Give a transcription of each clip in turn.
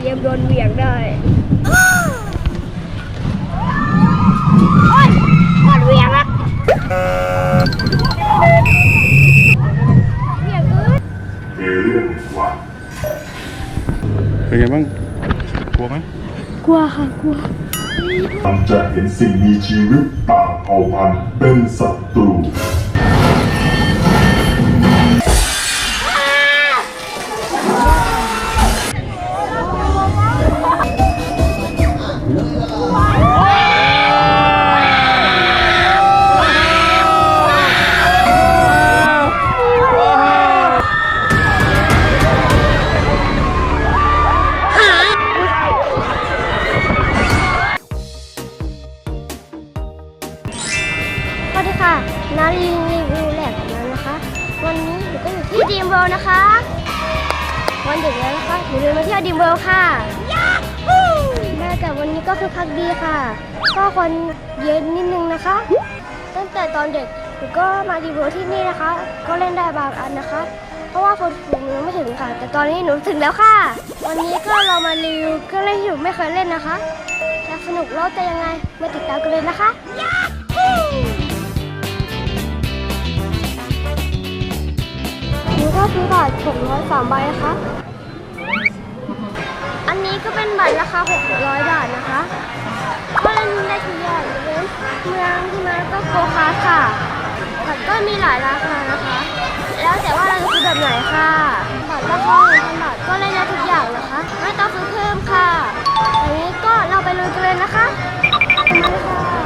เยี่ยมโดนเหวี่ยงได้โอ้ยหมดเหวี่ยงละเหวี่ยงเกินเอเลี่ยนวันเป็นไงบ้างกลัวไหมกลัวค่ะกลัวมันจะเห็นสิ่งมีชีวิตต่างเผ่าพันธุ์เป็นศัตรู นาลีรีวิวแลบของเรานะคะ วันนี้หนูก็อยู่ที่ดีมเวิลด์นะคะ วันเด็กแล้วนะคะหนูเดินมาเที่ยวดีมเวิลด์ค่ะบรรยากาศวันนี้ก็คือคักดีค่ะ ก็คนเยอะนิดนึงนะคะ ตั้งแต่ตอนเด็กหนูก็มาดีมเวิลด์ที่นี่นะคะ ก็เล่นได้บางอันนะคะ เพราะว่าคนฝูงหนูยังไม่ถึงค่ะ แต่ตอนนี้หนูถึงแล้วค่ะ วันนี้ก็เรามารีวิวเครื่องเล่นที่หนูไม่เคยเล่นนะคะจะสนุกแล้วจะยังไงมาติดตามกันเลยนะคะ หนูก็ซื้อบัตร603ใบนะคะอันนี้ก็เป็นบัตรราคา600 บาทนะคะก็เล่นได้ทุกอย่างเว้นเมืองที่มาก็โกคาค่ะบัตรก็มีหลายราคานะคะ แล้วแต่ว่าเราจะซื้อแบบไหนค่ะบัตรราคา1,000บาทก็เล่นได้ทุกอย่างนะคะ ไม่ต้องซื้อเพิ่มค่ะอันนี้ก็เราไปลุยกันเลยนะคะมาเลยค่ะ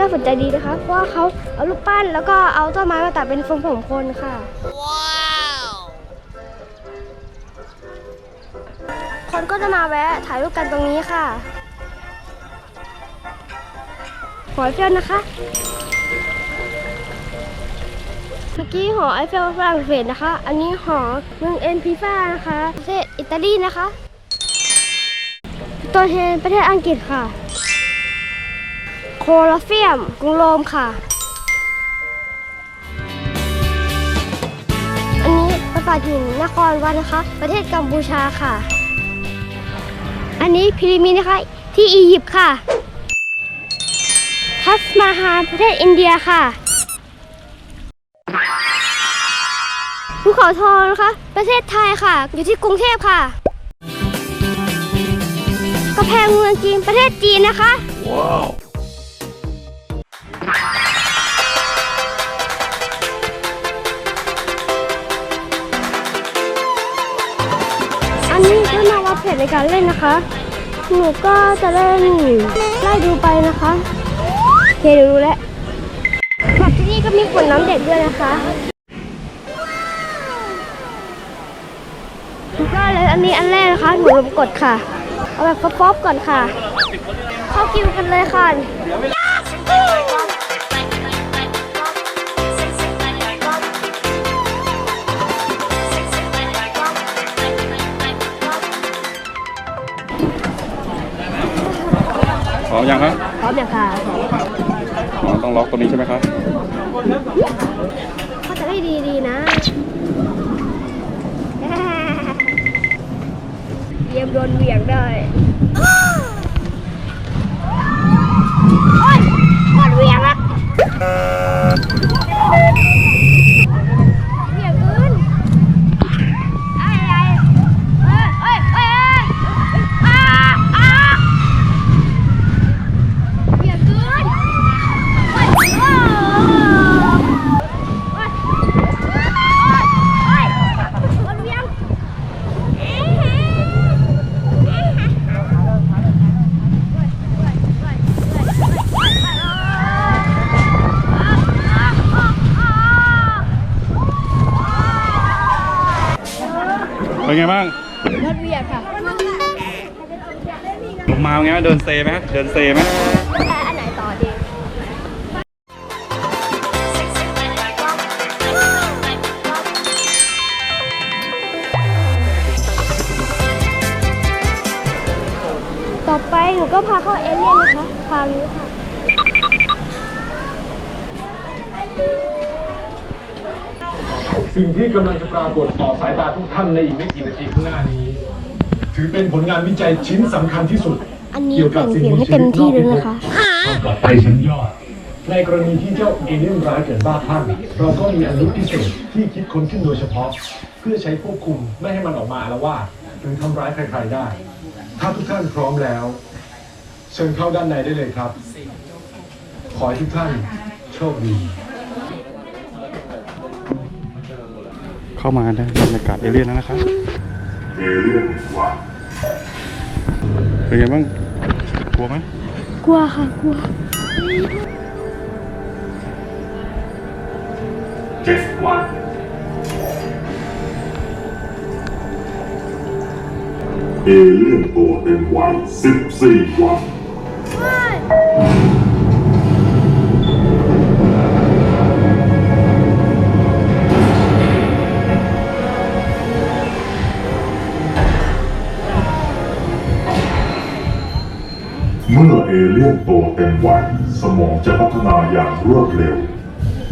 น่าสนใจดีนะคะ เพราะว่าเขาเอารูปปั้นแล้วก็เอาต้นไม้มาตัดเป็นทรงผมคนค่ะ ว้าว คนก็จะมาแวะถ่ายรูปกันตรงนี้ค่ะหอไอเฟลนะคะ เมื่อกี้หอไอเฟลฝรั่งเศสนะคะ อันนี้หอเมืองเอ็นพิฟ้านะคะ ประเทศอิตาลีนะคะ ตัวแทนประเทศอังกฤษค่ะ คลอเฟียมกรุงโรมค่ะ อันนี้ปราสาทหินนครวัดนะคะ ประเทศกัมพูชาค่ะ อันนี้พีระมิดนะคะ ที่อียิปต์ค่ะ ทัสมาฮาลประเทศอินเดียค่ะภูเขาทองนะคะ ประเทศไทยค่ะ อยู่ที่กรุงเทพค่ะกระแพงเมืองจีนประเทศจีนนะคะอัน ในการเล่นนะคะ หนูก็จะเล่นไล่ดูไปนะคะเคเดี๋ยวรู้แล้วแบบที่นี่ก็มีขวดน้ำเด็กด้วยนะคะก็เลยอันนี้อันแรกนะคะ หนูลมกดค่ะ เอาแบบป๊อปๆก่อนค่ะ เข้าคิวกันเลยค่ะ ยังครับพร้อมอย่างค่ะอ๋อต้องล็อกตัวนี้ใช่ไหมครับเขาจะได้ดีๆนะเยี่ยมโดนเหวี่ยงได้ เซไหมเดินเซไหมต่อไหนต่อไปหนูก็พาเข้าเอเลี่ยนนะคะพารู้ค่ะ สิ่งที่กำลังจะปรากฏต่อสายตาทุกท่านในอีกไม่กี่นาทีข้างหน้านี้ ถือเป็นผลงานวิจัยชิ้นสำคัญที่สุด อันนี้เกี่ยวเปกัล่บงสิ่งเสียงมีให้ชีเต็มวิตนที่อกเลยพิภนะพคะปลอดภัยชั้นยอด ในกรณีที่เจ้าเอเลี่ยนร้ายเกิดบ้าคลั่งเราก็มีอาวุธพิเศษที่คิดค้นขึ้นโดยเฉพาะ เพื่อใช้ควบคุมไม่ให้มันออกมาอาละวาดหรือทำร้ายใครๆได้ ถ้าทุกท่านพร้อมแล้ว เชิญเข้าด้านในได้เลยครับ ขอให้ทุกท่านโชคดีเข้ามาได้บรรยากาศเอเลี่ยนแล้วนะครับ เอเลี่ยนวันเป็นไงบ้าง กลัวไหมกลัวค่ะกลัวเจ็ดวันเอเลี่ยนตัวเต็มวัยสิบสี่วัน เอเอเลี่ยนโตเต็มวัยสมองจะพัฒนาอย่างรวดเร็ว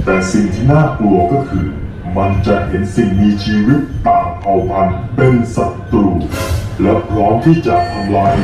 แต่สิ่งที่น่ากลัวก็คือ มันจะเห็นสิ่งมีชีวิตต่างเผ่าพันธุ์เป็นศัตรู และพร้อมที่จะทำลาย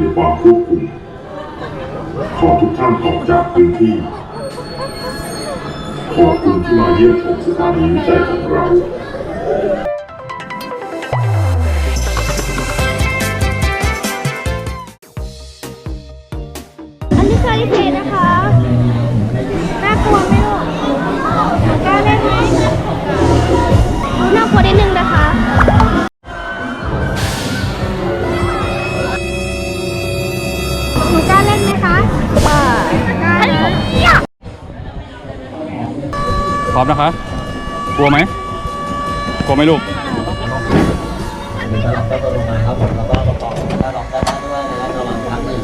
ในความควบคุม ขอทุกท่านออกจากพื้นที่ ขอบคุณที่มาเยี่ยมชมสถานีวิจัยของเรา อมนะคะ กลัวไหม กลัวไหมลูกถ้าลองได้ตัวลงมาครับผมแล้วก็ประกอบถ้าลองได้บ้ด้วยนะครับระวังครั้งหนึ่ง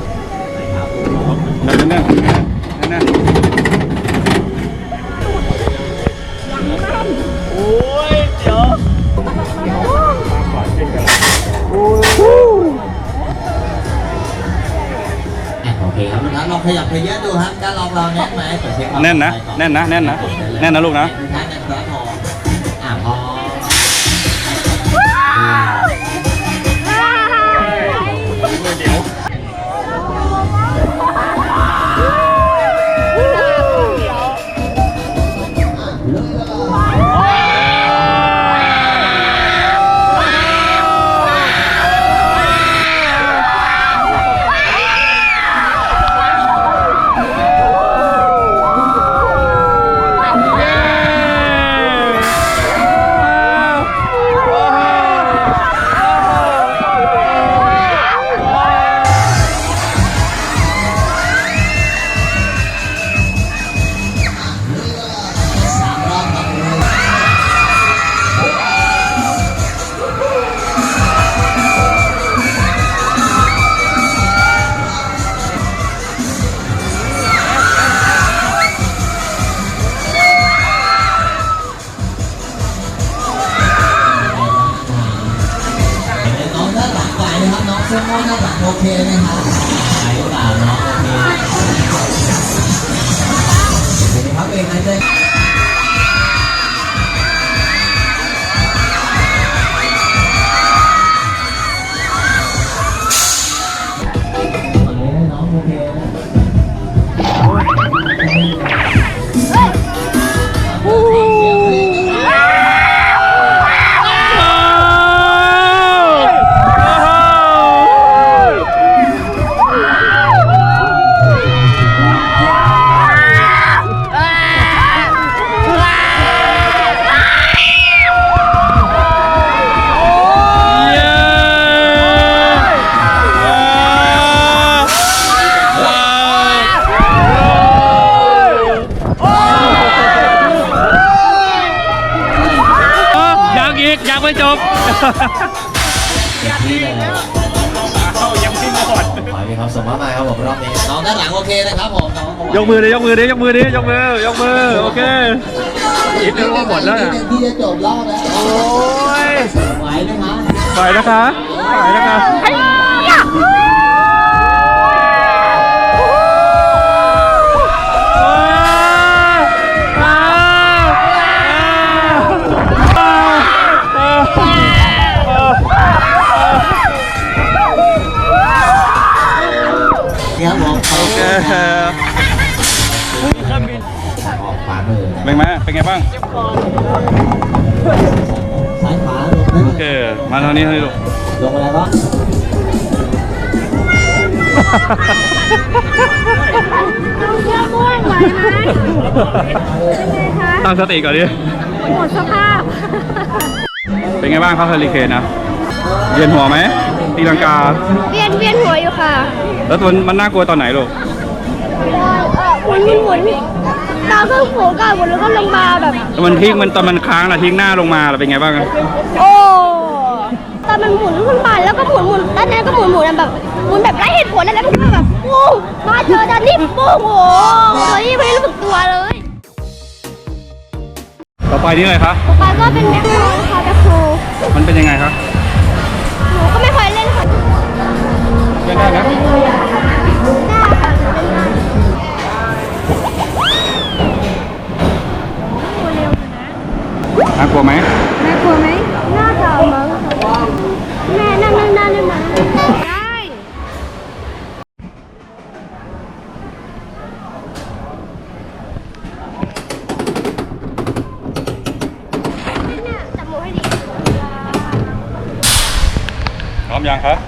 นะครับแน่นแน่นแน่นแน่นอะ นะครับลองขยับขยื่นดูครับการลองเราแน่นไหมตรวจเช็คความแน่นนะ ปลอดภัยก่อแน่นนะ แน่นนะ แน่นนะลูกนะทุกท่านนะครับผม น้องเสื้อม่วงด้านหลังโอเคไหมครับไหวหรือเปล่าน้องโอเคโอเคครับเองนะเจ๊ จบนี่เลยเอายังไม่หมดขอให้มีความสุขมากๆครับผมรอบนี้น้องด้านหลังโอเคนะครับผมน้องเขาไหวยกมือดิยกมือดิยกมือดิยกมือยกมือโอเคอีกนึงว่าหมดแล้วนิน่ะนึงที่จะจบรอบแล้วโอ้ยไหวไหมครับไปนะคะไปนะคะางซ้ายขวาลงนั่นโอเค มาทางนี้ทางนี้ลูกลงไปแล้วก็เชื่อม่วงไหวไหมเป็นไงคะ ตั้งสติก่อนดิ หมดสภาพ เป็นไงบ้างครับเฮอริเคนนะเวียนหัวไหมตีลังกา เวียนเวียนหัวอยู่ค่ะ แล้วมันมันน่ากลัวตอนไหนลูกหมุนหมุนหมุน ตาเครื่องผูกก่อนหมุนแล้วก็ลงมาแบบ แล้วมันทิ้งมันตอนมันค้างน่ะทิ้งหน้าลงมาแล้วเป็นไงบ้างอะโอ้ตอนมันหมุนขึ้นไปแล้วก็หมุนหมุนด้านนั้นก็หมุนหมุนแบบหมุนแบบไร้เหตุผลแล้วมันก็แบบปุ้งมาเจอดันนี่ปุ้งโอ้โหโดยที่ไม่รู้สึกตัวเลยต่อไปนี่เลยครับต่อไปก็เป็นแบ็คโฮค่ะแบ็คโฮมันเป็นยังไงครับหนูก็ไม่ค่อยเล่นค่ะ เล่นได้นะได้ค่ะ นะน่ากลัวไหมน่ากลัวไหมน่าจะมั้งแม่นั่งนั่งนั่งได้ไหมได้จับหมูให้ดีพร้อมยังครับ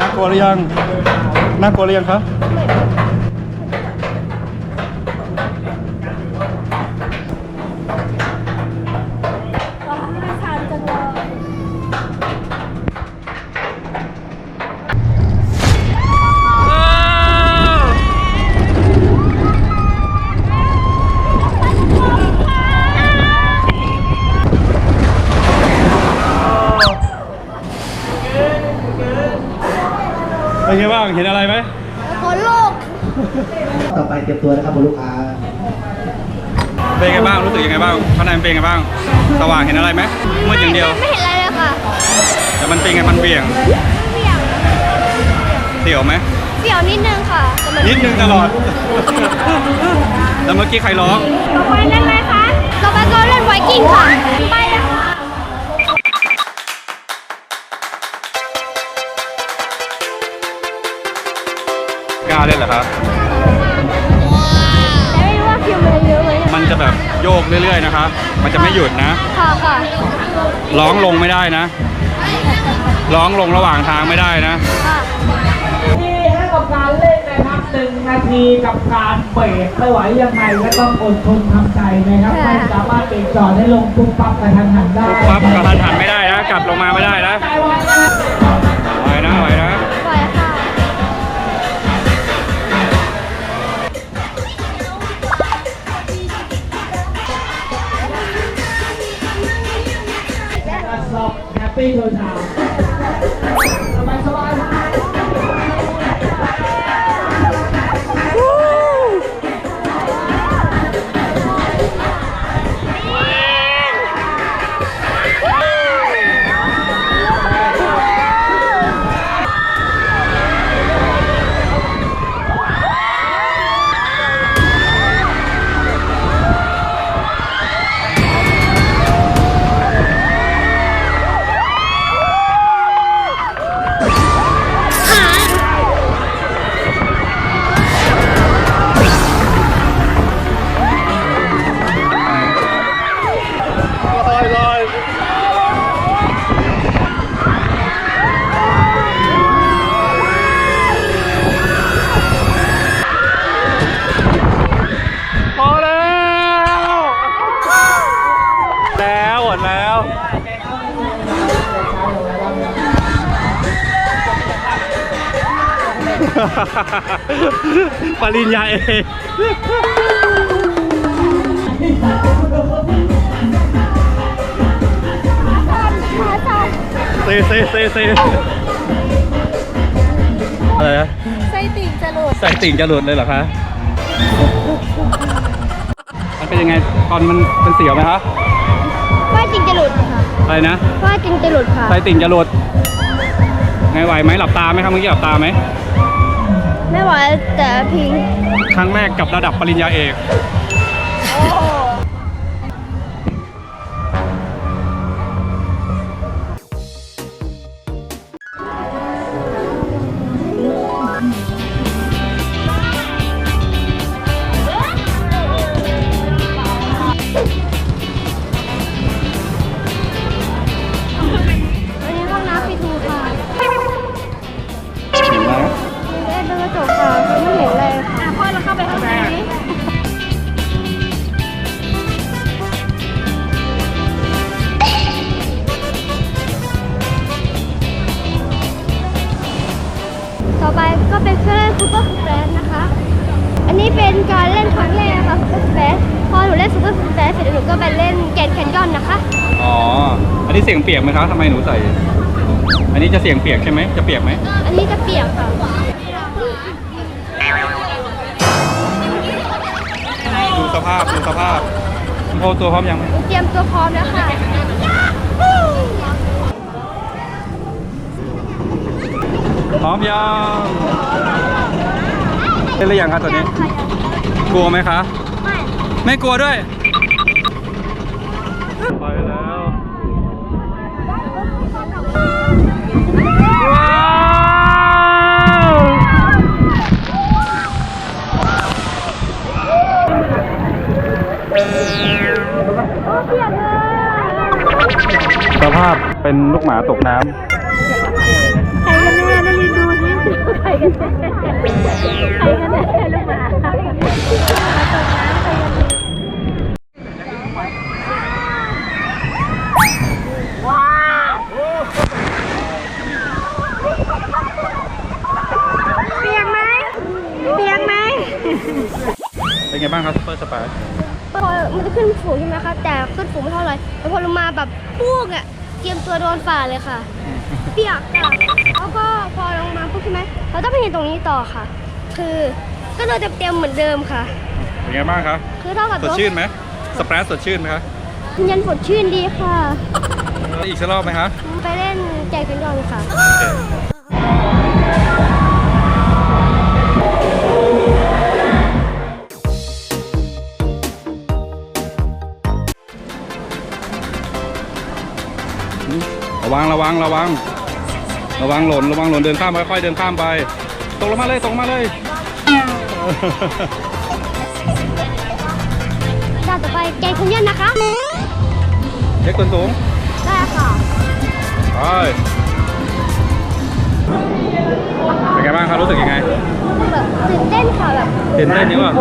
น่ากลัวหรือยังน่ากลัวหรือยังครับ เป็นไงบ้าง เห็นอะไรไหมคนโลกต่อไปเตรียมตัวนะครับคุณลูกค้า เป็นไงบ้าง รู้สึกยังไงบ้างข้างในมันเป็นไงบ้าง สว่างเห็นอะไรไหมมืดอย่างเดียว ไม่เห็นอะไรเลยค่ะ แต่มันเป็นไง มันเบี่ยงเสี่ยวเสียวไหมเสี่ยวนิดนึงค่ะแต่มันนิดนึงตลอด แล้วเมื่อกี้ใครร้องต่อไปเล่นไหมคะต่อไปก็เล่นไวกิ้งค่ะไป ยกเรื่อยๆนะครับมันจะไม่หยุดนะ ค่ะค่ะร้องลงไม่ได้นะ ร้องลงระหว่างทางไม่ได้นะ ค่ะที่ให้กับการเล่นนะครับหนึ่งนาทีกับการเบรกไม่ไหวยังไงก็ต้องอดทนทำใจนะครับไม่สามารถเบรกจอดได้ลงปุ๊บปั๊บกระทันหันได้ ปั๊บกระทันหันไม่ได้นะ กลับลงมาไม่ได้นะ ใจไว้น อบแฮปปี้โดยทางสบายสบาย ปริญญาเอกเซเซเซเซอะไรนะไส้ติ่งจะหลุดใส่ติ่งจะหลุดเลยเหรอคะ มันเป็นยังไงตอนมันเป็นเสียวไหมคะ ว่าจริงจะหลุดค่ะอะไรนะว่าจริงจะหลุดค่ะ ใส่ติ่งจะหลุดไงไหวไหมหลับตาไหมครับเมื่อกี้หลับตาไหม ไม่ไหวแต่พิง ครั้งแรกกับระดับปริญญาเอก ไปก็เป็นเครื่องเล่นซูเปอร์สเปรดนะคะ อันนี้เป็นการเล่นครั้งแรกค่ะซูเปอร์สเปรดพอหนูเล่นซูเปอร์สเปรดเสร็จแล้วหนูก็ไปเล่นแกนแคนยอนนะคะ อ๋อ อันนี้เสียงเปียกไหมคะทำไมหนูใส่ อันนี้จะเสียงเปียกใช่ไหมจะเปียกไหม อันนี้จะเปียกค่ะดูสภาพดูสภาพโอตัวพร้อมยังเตรียมตัวพร้อมแล้วค่ะ พร้อมยังเล่นหรือยังคะตอนนี้ กลัวไหมคะไม่ไม่กลัวด้วย ไปแล้วว้าวสภาพเป็นลูกหมาตกน้ำ กันแน่ใครกันแน่ลูกหมาเปียกไหมเปียกไหมเป็นไงบ้างครับซุปเปอร์สปาร์พอมันจะขึ้นฝูงใช่ไหมคะแต่ขึ้นฝูงไม่เท่าไหร่แต่พอลงมาแบบปุ๊กอะเตรียมตัวโดนฝ่าเลยค่ะ เปียกอะแล้วก็พอลงมาปุ๊บใช่ไหม เราต้องไปเห็นตรงนี้ต่อค่ะ คือก็เราจะเตรียมเหมือนเดิมค่ะ เป็นไงบ้างคะคือเท่ากับสดชื่นไหมสเปรดสดชื่นไหมคะยันสดชื่นดีค่ะแล้วอีกสักรอบไหมคะไปเล่นแจกกันยอนค่ะระวังระวังระวัง ระวังหล่นระวังหล่นเดินข้ามค่อยๆเดินข้ามไปตกลงมาเลยตกลงมาเลยด่านต่อไปแจกกันยอนนะคะเช็คตัวสูงได้ค่ะไปเป็นไงบ้างครับรู้สึกยังไงแบบตื่นเต้นค่ะแบบตื่นเต้นยังวะ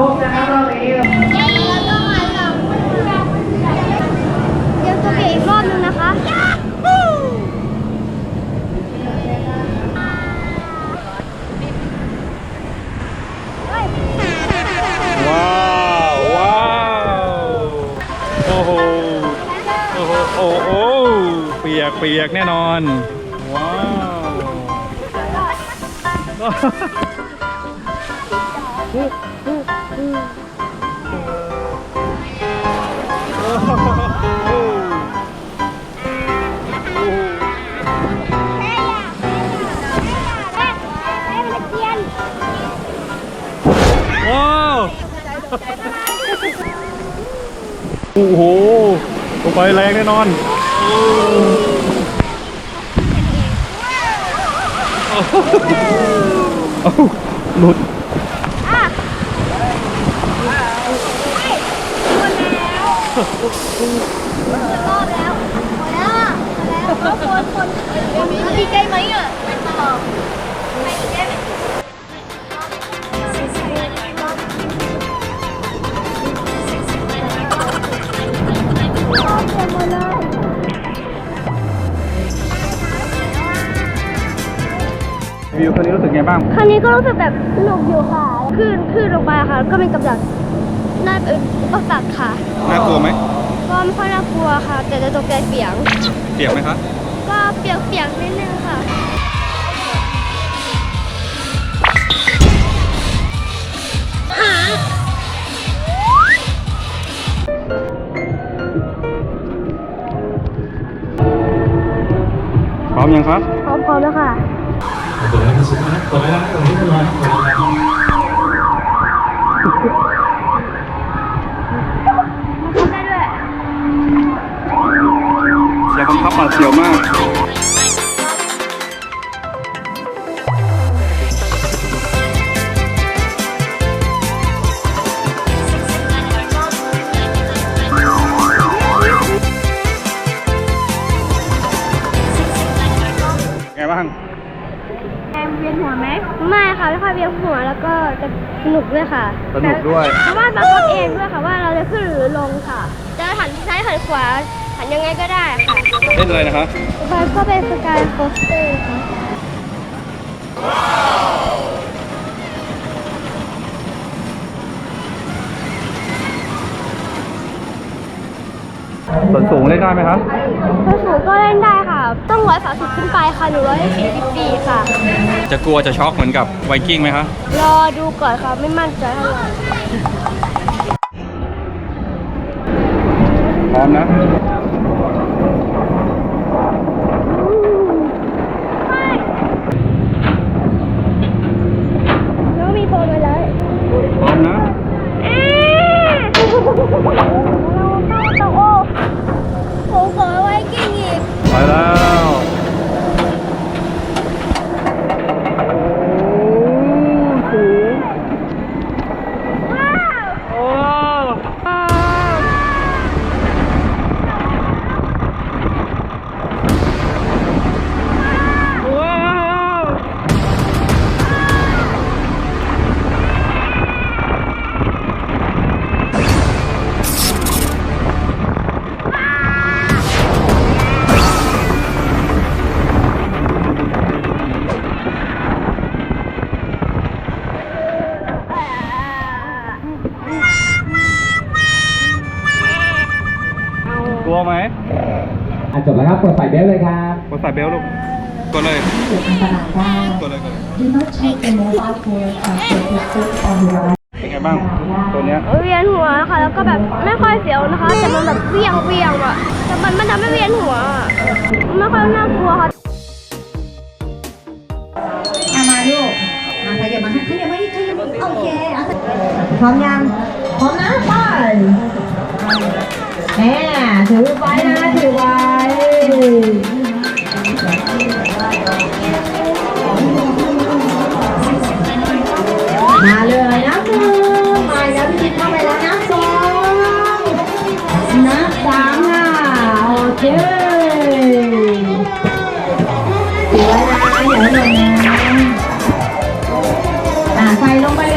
เปียกเปียกแน่นอน ว้าวว้าวโอ้โหลงไปแรงแน่นอน เอาหลุดรอบแล้วหมดแล้วอะหมดแล้วแล้วคนคนดีใจไหมอะไม่ตอบไม่ดีใจไหมหมดเลย วิวคนนี้รู้สึกไงบ้าง ครั้งนี้ก็รู้สึกแบบสนุกอยู่ค่ะขึ้นขึ้นลงไปค่ะ ก็เป็นกับดักน่าเอออุปสรรคค่ะ น่ากลัวไหมก็ไม่ค่อยน่ากลัวค่ะ แต่จะตกใจเสียงเปียกไหมคะก็เปียกๆนิดนึงค่ะ พร้อมยังครับ พร้อมๆแล้วค่ะกดเลย นะสุดนะกดเลยนะกดเลยนะกดเลย หัวแล้วก็จะสนุกด้วยค่ะสนุกด้วย เพราะว่าบังคับเองด้วยค่ะว่าเราจะขึ้นหรือลงค่ะ จะหันซ้ายหันขวาหันยังไงก็ได้ค่ะเล่นอะไรนะคะมันก็เป็นสกายโคสเตอร์ค่ะ ส่วนสูงเล่นได้ไหมครับส่วนสูงก็เล่นได้ค่ะ ต้องร้อยสามสิบขึ้นไปค่ะหนูร้อยสี่สิบสี่ค่ะ จะกลัวจะช็อกเหมือนกับไวกิ้งไหมคะรอดูก่อนค่ะไม่มั่นใจเท่าไหร่พร้อมนะแล้วมีโปรไว้เลยพร้อมนะ กลัวไหมอะจบแล้วครับกดใส่เบลต์เลยครับกดใส่เบลต์ลูกกดเลยเกิดอันตรายได้กดเลยกดเลย Do not take the mobile phone and protect it on the right เป็นไงบ้าง ตัวเนี้ยเวียนหัวค่ะแล้วก็แบบไม่ค่อยเสียวนะคะ แต่มันแบบเวียงเวียงๆอะแต่มันมันทำให้เวียนหัวอะไม่ค่อยน่ากลัวค่ะอามาลูกมาขยับมาขยับมาอีกขยับมาอีกโอเคเอาพร้อมยัง พร้อมนะไป แหมถือไว้นะถือไว้มาเลยนับหนึ่งมาแล้วพี่จิ๊บเข้าไปแล้วนับสองนับสามค่ะโอเคถือไว้นะอย่าให้หล่นนะอ่าใส่ลงไปเลย